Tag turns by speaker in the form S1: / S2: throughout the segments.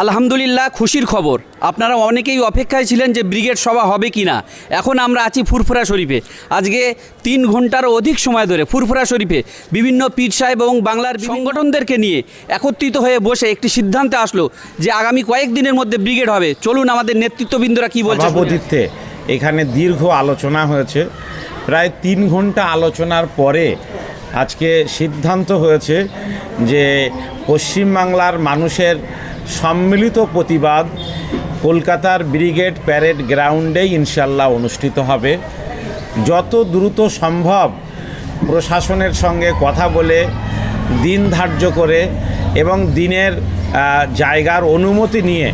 S1: আলহামদুলিল্লাহ, খুশির খবর। আপনারা অনেকেই অপেক্ষায় ছিলেন যে ব্রিগেড সভা হবে কি না। এখন আমরা আছি ফুরফুরা শরীফে। আজকে তিন ঘন্টারও অধিক সময় ধরে ফুরফুরা শরীফে বিভিন্ন পীর সাহেব এবং বাংলার সংগঠনদেরকে নিয়ে একত্রিত হয়ে বসে একটি সিদ্ধান্তে আসলো যে আগামী কয়েকদিনের মধ্যে ব্রিগেড হবে। চলুন আমাদের নেতৃত্ববৃন্দরা কি বলছে।
S2: সভাপতিত্বে এখানে দীর্ঘ আলোচনা হয়েছে। প্রায় তিন ঘণ্টা আলোচনার পরে আজকে সিদ্ধান্ত হয়েছে যে পশ্চিমবাংলার মানুষের সম্মিলিত প্রতিবাদ কলকাতার ব্রিগেড প্যারেড গ্রাউন্ডেই ইনশাল্লাহ অনুষ্ঠিত হবে। যত দ্রুত সম্ভব প্রশাসনের সঙ্গে কথা বলে, দিন ধার্য করে এবং দিনের জায়গার অনুমতি নিয়ে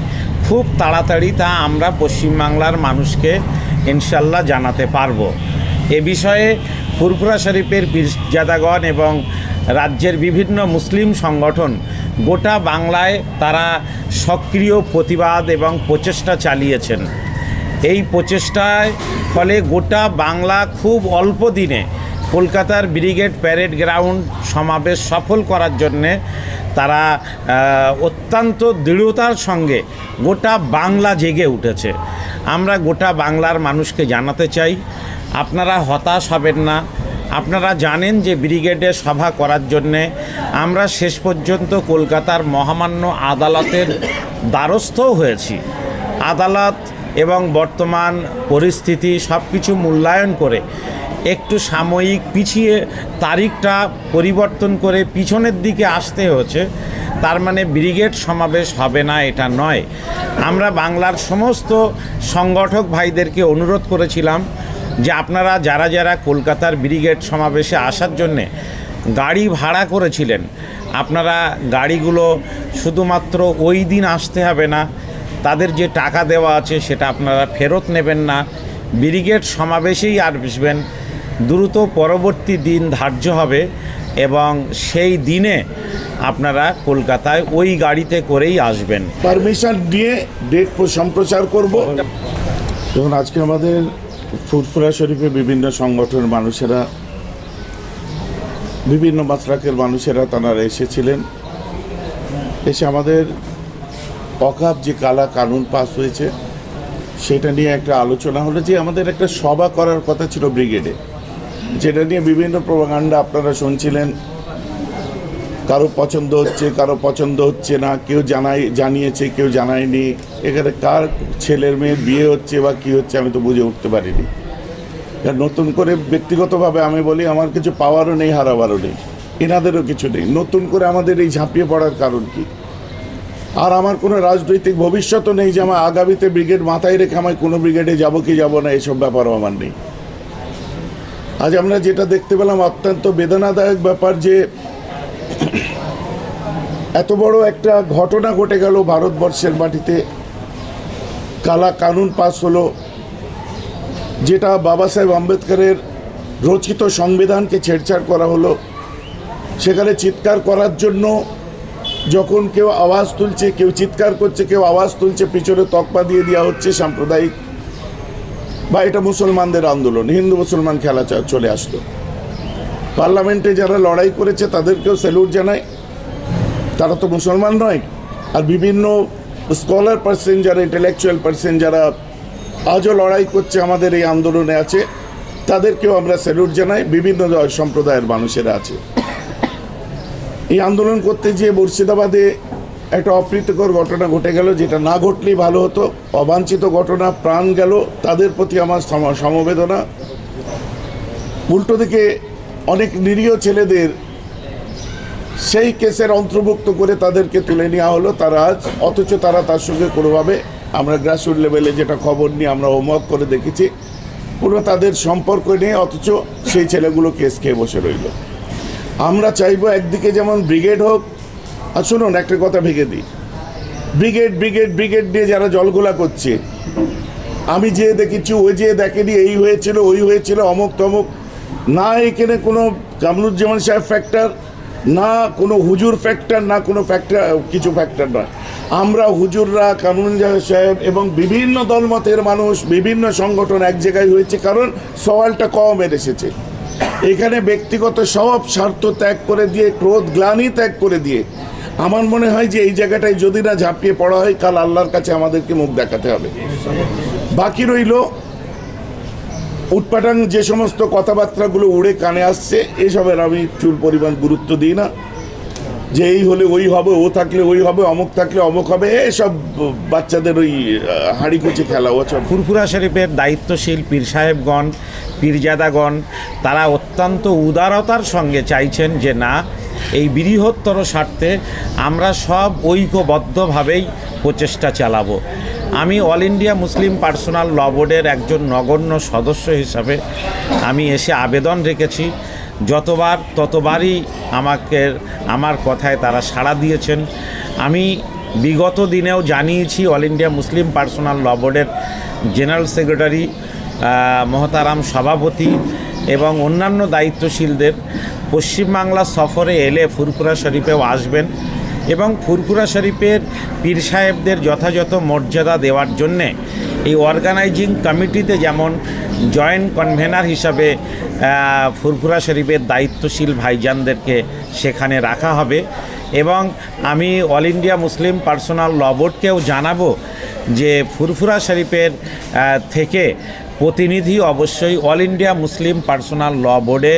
S2: খুব তাড়াতাড়ি তা আমরা পশ্চিমবাংলার মানুষকে ইনশাল্লাহ জানাতে পারব। এ বিষয়ে ফুরফুরা শরীফের পীরজাদাগণ এবং রাজ্যের বিভিন্ন মুসলিম সংগঠন গোটা বাংলায় তারা সক্রিয় প্রতিবাদ এবং প্রচেষ্টা চালিয়েছেন। এই প্রচেষ্টায় ফলে গোটা বাংলা খুব অল্প দিনে কলকাতার ব্রিগেড প্যারেড গ্রাউন্ড সমাবেশ সফল করার জন্যে তারা অত্যন্ত দৃঢ়তার সঙ্গে গোটা বাংলা জেগে উঠেছে। আমরা গোটা বাংলার মানুষকে জানাতে চাই, আপনারা হতাশ হবেন না। আপনারা জানেন যে ব্রিগেডে সভা করার জন্যে আমরা শেষ পর্যন্ত কলকাতার মহামান্য আদালতের দ্বারস্থও হয়েছি। আদালত এবং বর্তমান পরিস্থিতি সব কিছু মূল্যায়ন করে একটু সাময়িক পিছিয়ে তারিখটা পরিবর্তন করে পিছনের দিকে আসতে হচ্ছে তার মানে ব্রিগেড সমাবেশ হবে না, এটা নয়। আমরা বাংলার সমস্ত সংগঠক ভাইদেরকে অনুরোধ করেছিলাম যে আপনারা যারা যারা কলকাতার ব্রিগেড সমাবেশে আসার জন্যে গাড়ি ভাড়া করেছিলেন, আপনারা গাড়িগুলো শুধুমাত্র ওই দিন আসতে হবে না, তাদের যে টাকা দেওয়া আছে সেটা আপনারা ফেরত নেবেন না, ব্রিগেড সমাবেশেই আর বসবেন দ্রুত পরবর্তী দিন ধার্য হবে এবং সেই দিনে আপনারা কলকাতায় ওই গাড়িতে করেই আসবেন।
S3: পারমিশন নিয়ে ডেট সম্প্রচার করব। দেখুন, আজকে আমাদের ফুরফুরা শরীফে বিভিন্ন সংগঠনের মানুষেরা, বিভিন্ন মাত্রাকের মানুষেরা তারা এসেছিলেন। এসে আমাদের অকাপ যে কালা কানুন পাস হয়েছে, সেটা নিয়ে একটা আলোচনা হলো যে আমাদের একটা সভা করার কথা ছিল ব্রিগেডে, যেটা নিয়ে বিভিন্ন প্রভাকাণ্ডা আপনারা শুনছিলেন কারও পছন্দ হচ্ছে, কারও পছন্দ হচ্ছে না, কেউ জানাই, জানিয়েছে, কেউ জানায়নি। এখানে কার ছেলের মেয়ের বিয়ে হচ্ছে বা কি হচ্ছে আমি তো বুঝে উঠতে পারিনি। নতুন করে ব্যক্তিগতভাবে আমি বলি, আমার কিছু পাওয়ারও নেই, হারাবারও নেই। এনাদেরও কিছু নেই। নতুন করে আমাদের এই ঝাঁপিয়ে পড়ার কারণ কি? আর আমার কোনো রাজনৈতিক ভবিষ্যতও নেই যে আমার আগামীতে ব্রিগেড মাথায় রেখে আমি কোনো ব্রিগেডে যাব কি যাব না, এসব ব্যাপারও আমার নেই। আজ আমরা যেটা দেখতে পেলাম, অত্যন্ত বেদনাদায়ক ব্যাপার যে এত বড় একটা ঘটনা ঘটে গেল ভারতবর্ষের মাটিতে। কালা কানুন পাস হলো, যেটা বাবা সাহেব আম্বেদকরের রচিত সংবিধানকে ছেড়ছাড় করা হলো। সেখানে চিৎকার করার জন্য যখন কেউ আওয়াজ তুলছে, কেউ চিৎকার করছে, কেউ আওয়াজ তুলছে, পিছনে তকপা দিয়ে দেওয়া হচ্ছে সাম্প্রদায়িক, বা এটা মুসলমানদের আন্দোলন, হিন্দু মুসলমান খেলা চলে আসলো। পার্লামেন্টে যারা লড়াই করেছে তাদেরকেও স্যালুট জানায় তারা তো মুসলমান নয়। আর বিভিন্ন স্কলার পার্সন যারা, ইন্টেলেকচুয়াল পার্সন যারা আজও লড়াই করছে আমাদের এই আন্দোলনে আছে, তাদেরকেও আমরা স্যালুট জানাই। বিভিন্ন সম্প্রদায়ের মানুষেরা আছে। এই আন্দোলন করতে গিয়ে মুর্শিদাবাদে একটা অপ্রীতিকর ঘটনা ঘটে গেল, যেটা না ঘটলেই ভালো হতো। অবাঞ্ছিত ঘটনা, প্রাণ গেল। তাদের প্রতি আমার সমবেদনা। উল্টো দিকে অনেক নিরীহ ছেলেদের সেই কেসের অন্তর্ভুক্ত করে তাদেরকে তুলে নেওয়া হলো। তারা আজ, অথচ তারা তার সঙ্গে কোনোভাবে আমরা গ্রাসরুট লেভেলে যেটা খবর নিয়ে আমরা হোমওয়ার্ক করে দেখেছি, কোনো তাদের সম্পর্ক নেই, অথচ সেই ছেলেগুলো কেস খেয়ে বসে রইল। আমরা চাইব একদিকে যেমন ব্রিগেড হোক, আর শুনুন, একটা কথা ভেঙে দিই। ব্রিগেড ব্রিগেড ব্রিগেড নিয়ে যারা জলগোলা করছে, আমি যে দেখেছি, ওই যে দেখেনি, এই হয়েছিল, ওই হয়েছিল, অমুক তমুক না এখানে কোনো কামরুজ্জামান সাহেব ফ্যাক্টর না কোনো হুজুর ফ্যাক্টর না কোনো ফ্যাক্টর কিছু ফ্যাক্টর নয়। আমরা হুজুররা, কামরুজ্জামান সাহেব এবং বিভিন্ন দলমতের মানুষ, বিভিন্ন সংগঠন এক জায়গায় হয়েছে কারণ সওয়ালটা কমের এসেছে। এখানে ব্যক্তিগত সব স্বার্থ ত্যাগ করে দিয়ে, ক্রোধ, গ্লানি ত্যাগ করে দিয়ে, আমার মনে হয় যে এই জায়গাটায় যদি না ঝাঁপিয়ে পড়া হয়, কাল আল্লাহর কাছে আমাদেরকে মুখ দেখাতে হবে। বাকি রইল উটপাটাং যে সমস্ত কথাবার্তাগুলো উড়ে কানে আসছে, এসবের আমি চুল পরিমাণ গুরুত্ব দিই না। যে এই হলে ওই হবে, ও থাকলে ওই হবে, অমুক থাকলে অমুক হবে, এসব বাচ্চাদের ওই হাঁড়ি কুচি খেলা, ও
S2: ফুরফুরা শরীফের দায়িত্বশীল পীর সাহেবগণ, পীরজাদাগণ, তারা অত্যন্ত উদারতার সঙ্গে চাইছেন যে না, এই বৃহত্তর স্বার্থে আমরা সব ঐক্যবদ্ধভাবেই প্রচেষ্টা চালাবো। আমি All India Muslim Personal Law বোর্ডের একজন নগণ্য সদস্য হিসাবে আমি এসে আবেদন রেখেছি। যতবার, ততবারই আমাকে, আমার কথায় তারা সাড়া দিয়েছেন। আমি বিগত দিনেও জানিয়েছি All India Muslim Personal Law বোর্ডের জেনারেল সেক্রেটারি মহতারাম সভাপতি এবং অন্যান্য দায়িত্বশীলদের। পশ্চিমবাংলা সফরে এলে ফুরফুরা শরীফেও আসবেন। এবং ফুরফুরা শরীফের পীর সাহেবদের যথাযথ মর্যাদা দেওয়ার জন্যে এই অর্গানাইজিং কমিটিতে যেমন জয়েন্ট কনভেনার হিসাবে ফুরফুরা শরীফের দায়িত্বশীল ভাইজানদেরকে সেখানে রাখা হবে এবং আমি All India Muslim Personal Law বোর্ডকেও জানাব যে ফুরফুরা শরীফের থেকে প্রতিনিধি অবশ্যই All India Muslim Personal Law বোর্ডে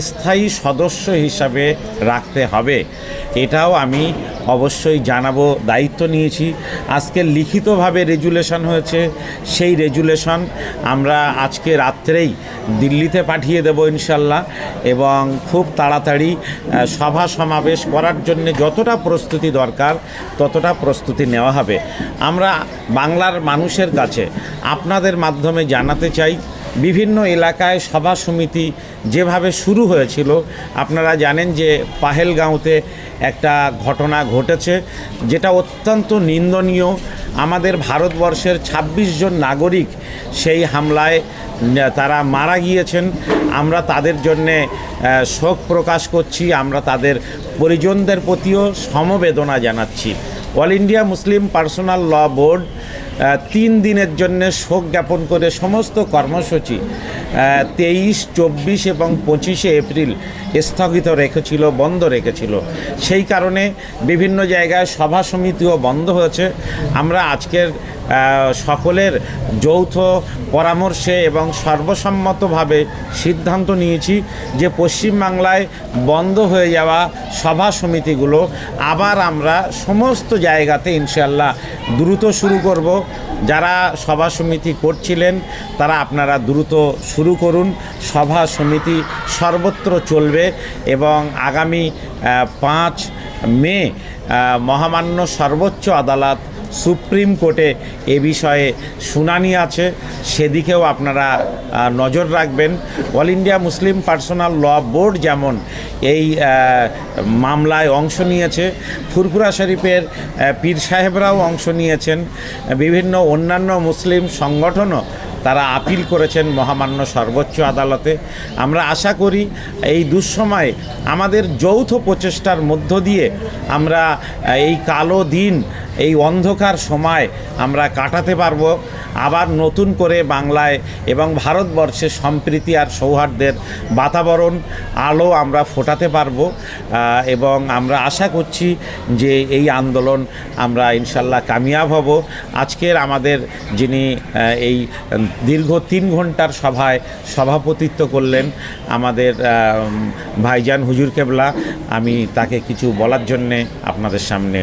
S2: স্থায়ী সদস্য হিসাবে রাখতে হবে। এটাও আমি অবশ্যই জানাব, দায়িত্ব নিয়েছি। আজকে লিখিতভাবে রেজুলেশন হয়েছে। সেই রেজুলেশন আমরা আজকে রাত্রেই দিল্লিতে পাঠিয়ে দেব ইনশাল্লাহ এবং খুব তাড়াতাড়ি সভা সমাবেশ করার জন্য যতটা প্রস্তুতি দরকার ততটা প্রস্তুতি নেওয়া হবে। আমরা বাংলার মানুষের কাছে আপনাদের মাধ্যমে জানাতে চাই বিভিন্ন এলাকায় সভা সমিতি যেভাবে শুরু হয়েছিল, আপনারা জানেন যে পাহেলগাঁওতে একটা ঘটনা ঘটেছে যেটা অত্যন্ত নিন্দনীয়। আমাদের ভারতবর্ষের ২৬ জন নাগরিক সেই হামলায় তারা মারা গিয়েছেন। আমরা তাদের জন্যে শোক প্রকাশ করছি। আমরা তাদের পরিজনদের প্রতিও সমবেদনা জানাচ্ছি। All India Muslim Personal Law board তিন দিনের জন্য শোক জ্ঞাপন করে সমস্ত কর্মসূচি তেইশ, চব্বিশ এবং পঁচিশে এপ্রিল স্থগিত রেখেছিল, বন্ধ রেখেছিল। সেই কারণে বিভিন্ন জায়গায় সভা সমিতিও বন্ধ হয়েছে। আমরা আজকের সকলের যৌথ পরামর্শে এবং সর্বসম্মতভাবে সিদ্ধান্ত নিয়েছি যে পশ্চিমবাংলায় বন্ধ হয়ে যাওয়া সভা সমিতিগুলো আবার আমরা সমস্ত জায়গাতে ইনশাল্লাহ দ্রুত শুরু করব। যারা সভা সমিতি করছিলেন, তারা আপনারা দ্রুত শুরু করুন। সভা সমিতি সর্বত্র চলবে এবং আগামী পাঁচ মে মহামান্য সর্বোচ্চ আদালত সুপ্রিম কোর্টে এ বিষয়ে শুনানি আছে। সেদিকেও আপনারা নজর রাখবেন। All India Muslim Personal Law board যেমন এই মামলায় অংশ নিয়েছে। ফুরফুরা শরীফের পীর সাহেবরাও অংশ নিয়েছেন। বিভিন্ন অন্যান্য মুসলিম সংগঠনও তারা আপিল করেছেন মহামান্য সর্বোচ্চ আদালতে। আমরা আশা করি এই দুঃসময়ে আমাদের যৌথ প্রচেষ্টার মধ্য দিয়ে আমরা এই কালো দিন, এই অন্ধকার সময় আমরা কাটাতে পারব। আবার নতুন করে বাংলায় এবং ভারতবর্ষে সম্প্রীতি আর সৌহার্দ্যের বাতাবরণ আলো আমরা ফোটাতে পারব এবং আমরা আশা করছি যে এই আন্দোলন আমরা ইনশাল্লাহ কামিয়াব হব। আজকের আমাদের যিনি এই দীর্ঘ তিন ঘণ্টার সভায় সভাপতিত্ব করলেন আমাদের ভাইজান হুজুর কেবলা। আমি তাকে কিছু বলার জন্যে আপনাদের সামনে